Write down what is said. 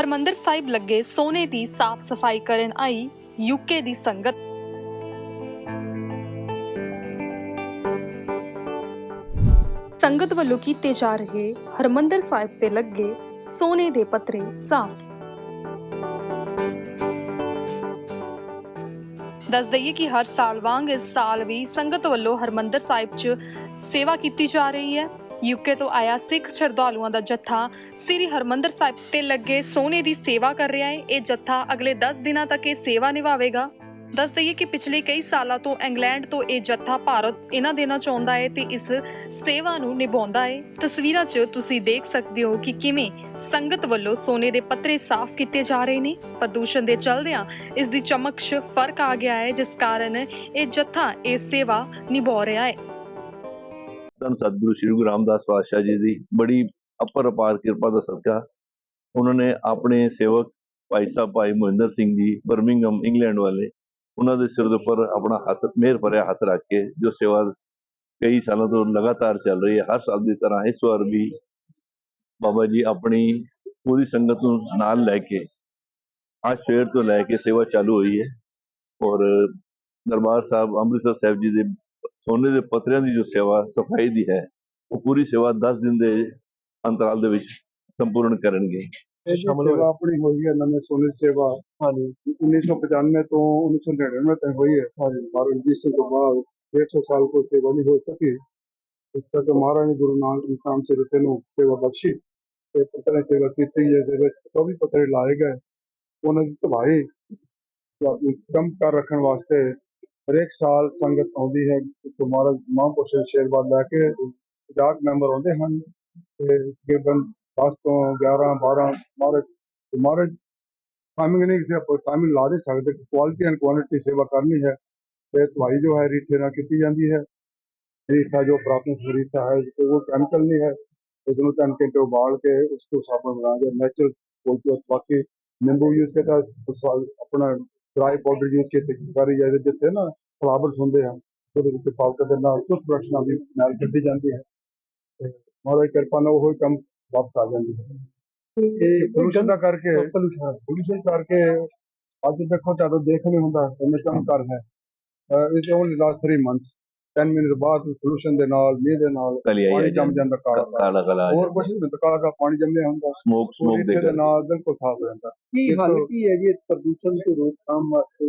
ਹਰਮੰਦਰ ਸਾਹਿਬ ਲੱਗੇ ਸੋਨੇ ਦੀ ਸਾਫ਼ ਸਫ਼ਾਈ ਕਰਨ ਆਈ ਯੂਕੇ ਦੀ ਸੰਗਤ। ਸੰਗਤ ਵੱਲੋਂ ਕੀਤੇ ਜਾ ਰਹੇ ਹਰਮੰਦਰ ਸਾਹਿਬ ਤੇ ਲੱਗੇ ਸੋਨੇ ਦੇ ਪੱਤਰੇ ਸਾਫ਼। ਦੱਸ ਦਈਏ ਕਿ ਹਰ ਸਾਲ ਵਾਂਗ ਇਸ ਸਾਲ ਵੀ ਸੰਗਤ ਵੱਲੋਂ ਹਰਮੰਦਰ ਸਾਹਿਬ 'ਚ ਸੇਵਾ ਕੀਤੀ ਜਾ ਰਹੀ ਹੈ। ਯੂਕੇ ਤੋਂ ਆਇਆ ਸਿੱਖ ਸ਼ਰਧਾਲੂਆਂ ਦਾ ਜੱਥਾ। ਸ੍ਰੀ ਹਰਮੰਦਰ ਸਾਹਿਬ ਤੇ ਲੱਗੇ ਸੋਨੇ ਦੀ ਸੇਵਾ ਕਰ ਰਿਹਾ ਹੈ। ਇਹ ਜੱਥਾ ਅਗਲੇ 10 ਦਿਨਾਂ ਤੱਕ ਇਹ ਸੇਵਾ ਨਿਭਾਵੇਗਾ। ਦੱਸ ਦਈਏ ਕਿ ਪਿਛਲੇ ਕਈ ਸਾਲਾਂ ਤੋਂ ਇੰਗਲੈਂਡ ਤੋਂ ਇਹ ਜੱਥਾ ਭਾਰਤ ਇਹਨਾਂ ਦੇਣਾ ਚਾਹੁੰਦਾ ਹੈ ਤੇ ਇਸ ਸੇਵਾ ਨੂੰ ਨਿਭਾਉਂਦਾ ਹੈ। ਤਸਵੀਰਾਂ 'ਚ ਤੁਸੀਂ ਦੇਖ ਸਕਦੇ ਹੋ ਕਿ ਕਿਵੇਂ ਸੰਗਤ ਵੱਲੋਂ ਸੋਨੇ ਦੇ ਪੱਤਰੇ ਸਾਫ਼ ਕੀਤੇ ਜਾ ਰਹੇ ਨੇ। ਪ੍ਰਦੂਸ਼ਣ ਦੇ ਚਲਦਿਆਂ ਇਸ ਦੀ ਚਮਕ 'ਚ ਫ਼ਰਕ ਆ ਗਿਆ ਹੈ, ਜਿਸ ਕਾਰਨ ਇਹ ਜੱਥਾ, ਇਹ ਸੇਵਾ ਨਿਭਾ ਰਿਹਾ ਹੈ। ਧੰਨ ਸਤਿਗੁਰੂ ਸ੍ਰੀ ਗੁਰੂ ਰਾਮਦਾਸ ਪਾਤਸ਼ਾਹ ਜੀ ਦੀ ਬੜੀ ਅਪਰ ਅਪਾਰ ਕਿਰਪਾ ਦਾ ਸਦਕਾ। ਉਹਨਾਂ ਨੇ ਆਪਣੇ ਸੇਵਕ ਭਾਈ ਸਾਹਿਬ ਭਾਈ ਮੋਹਿੰਦਰ ਸਿੰਘ ਜੀ ਬਰਮਿੰਗਮ ਇੰਗਲੈਂਡ ਵਾਲੇ, ਉਹਨਾਂ ਦੇ ਸਿਰ ਦੇ ਉੱਪਰ ਆਪਣਾ ਹੱਥ ਮਿਹਰ ਭਰਿਆ ਹੱਥ ਰੱਖ ਕੇ ਜੋ ਸੇਵਾ ਕਈ ਸਾਲਾਂ ਤੋਂ ਲਗਾਤਾਰ ਚੱਲ ਰਹੀ ਹੈ, ਹਰ ਸਾਲ ਦੀ ਤਰ੍ਹਾਂ ਇਸ ਵਾਰ ਵੀ ਬਾਬਾ ਜੀ ਆਪਣੀ ਪੂਰੀ ਸੰਗਤ ਨੂੰ ਨਾਲ ਲੈ ਕੇ, ਅੱਜ ਸਵੇਰ ਤੋਂ ਲੈ ਕੇ ਸੇਵਾ ਚਾਲੂ ਹੋਈ ਹੈ। ਔਰ ਦਰਬਾਰ ਸਾਹਿਬ ਅੰਮ੍ਰਿਤਸਰ ਸਾਹਿਬ ਜੀ ਦੇ ਸੋਨੇ ਦੇ ਪੱਤਰਿਆਂ ਦੀ ਜੋ ਸੇਵਾ ਸਫ਼ਾਈ ਦੀ ਹੈ ਉਹ ਪੂਰੀ ਸੇਵਾ 10 ਦਿਨ ਦੇ ਅੰਤਰਾਲ ਦੇ ਵਿੱਚ ਸੰਪੂਰਨ ਕਰਨਗੇ। ਸੇਵਾ ਆਪਣੀ ਹੋਈ ਹੈ ਨਵੇਂ ਸੋਨੇ ਦੀ ਸੇਵਾ ਹਾਂਜੀ। 1995 ਤੋਂ 1999 ਤੱਕ ਹੋਈ ਹੈ। ਹਾਂਜੀ। ਬਾਰੋ ਜੀ ਸਿੰਘ ਤੋਂ ਬਾਅਦ 150 ਸਾਲ ਕੋਈ ਸੇਵਾ ਨਹੀਂ ਹੋ ਸਕੀ। ਇਸ ਕਰਕੇ ਮਹਾਰਾਜ ਗੁਰੂ ਨਾਨਕ ਨਾਮ ਸੇ ਰਤੇ ਨੂੰ ਸੇਵਾ ਬਖਸ਼ੀ ਤੇ ਪਤਰੇ ਸੇਵਾ ਕੀਤੀ ਹੈ ਦੇ ਵਿੱਚ 24 ਪਤਰੇ ਲਾਏ ਗਏ। ਉਹਨਾਂ ਦੀ ਧਵਾਈ ਆਪਣੀ ਕੰਮ ਕਰ ਰੱਖਣ ਵਾਸਤੇ ਹਰੇਕ ਸਾਲ ਸੰਗਤ ਆਉਂਦੀ ਹੈ ਤੇ ਮਹਾਰਾਜ ਮਹਾਂਪੁਰਸ਼ ਸ਼ੇਰਬਾਦ ਲੈ ਕੇ 50 ਮੈਂਬਰ ਆਉਂਦੇ ਹਨ ਤੇ ਤਕਰੀਬਨ 10 ਤੋਂ 11 12 ਮਹਾਰਾਜ ਮਹਾਰਾਜ ਟਾਈਮਿੰਗ ਨਹੀਂ ਕਿਸੇ ਆਪਾਂ ਟਾਈਮਿੰਗ ਲਾ ਨਹੀਂ ਸਕਦੇ ਕੁਆਲਿਟੀ ਐਂਡ ਕੁਆਂਟੀਟੀ ਸੇਵਾ ਕਰਨੀ ਹੈ ਤੇ ਦਵਾਈ ਜੋ ਹੈ ਰੀਠੇ ਨਾਲ ਕੀਤੀ ਜਾਂਦੀ ਹੈ। ਰੀਠਾ ਜੋ ਪ੍ਰਾਥਮਿਕ ਰੀਠਾ ਹੈ, ਉਹ ਕੈਮੀਕਲ ਨਹੀਂ ਹੈ ਉਸ ਨੂੰ ਤਿੰਨ ਘੰਟੇ ਉਬਾਲ ਕੇ ਉਸ ਤੋਂ ਸਾਬਣ ਬਣਾਉਂਦੇ ਨੈਚੁਰਲ ਕੋਈ ਬਾਕੀ ਨਿੰਬੂ ਯੂਜ਼ ਕੀਤਾ ਸਾ- ਆਪਣਾ ਡਰਾਈ ਪਾਊਡਰ ਯੂਜ਼ ਕੀਤੇ ਕਰੀ ਜਾਂਦੇ ਜਿੱਥੇ ਨਾ ਫਲਾਵਰਸ ਹੁੰਦੇ ਆ ਉਹਦੇ ਵਿੱਚ ਪਾਊਡਰ ਦੇ ਨਾਲ ਬ੍ਰਸ਼ ਨਾਲ ਵੀ ਨਾਲ ਕੱਢੀ ਜਾਂਦੀ ਹੈ। ਤੇ ਮਹਾਰਾਜ ਕਿਰਪਾ ਨਾਲ ਉਹ ਕੰਮ ਵਾਪਸ ਆ ਜਾਂਦੀ ਹੈ ਇਹ ਪੋਲੂਸ਼ਨ ਦਾ ਕਰਕੇ ਪੋਲੂਸ਼ਨ ਕਰਕੇ ਅੱਜ ਦੇਖੋ ਤੁਹਾਨੂੰ ਦੇਖ ਨਹੀਂ ਹੁੰਦਾ ਇੰਨੇ ਕੰਮ ਕਰ ਹੈ। ਇਸ ਓਨਲੀ ਲਾਸਟ 3 ਮੰਥਸ 10 ਮਿੰਟ ਬਾਅਦ ਸੋਲੂਸ਼ਨ ਦੇ ਨਾਲ ਮੀਂਹ ਦੇ ਨਾਲ ਪਾਣੀ ਜੰਮ ਜਾਂਦਾ ਕਾਲਾ ਕਾਲਾ। ਕਾਲਾ ਹੋਰ ਕੁਝ ਨਹੀਂ ਕਾਲਾ ਦਾ ਪਾਣੀ ਜੰਮਿਆ ਹੁੰਦਾ। ਸਮੋਕ ਸਮੋਕ ਦੇ ਨਾਲ ਬਿਲਕੁਲ ਸਾਫ਼ ਹੋ ਜਾਂਦਾ। ਕੀ ਹੱਲ ਕੀ ਹੈ ਜੀ ਇਸ ਪ੍ਰਦੂਸ਼ਣ ਤੋਂ ਰੋਕਥਾਮ ਵਾਸਤੇ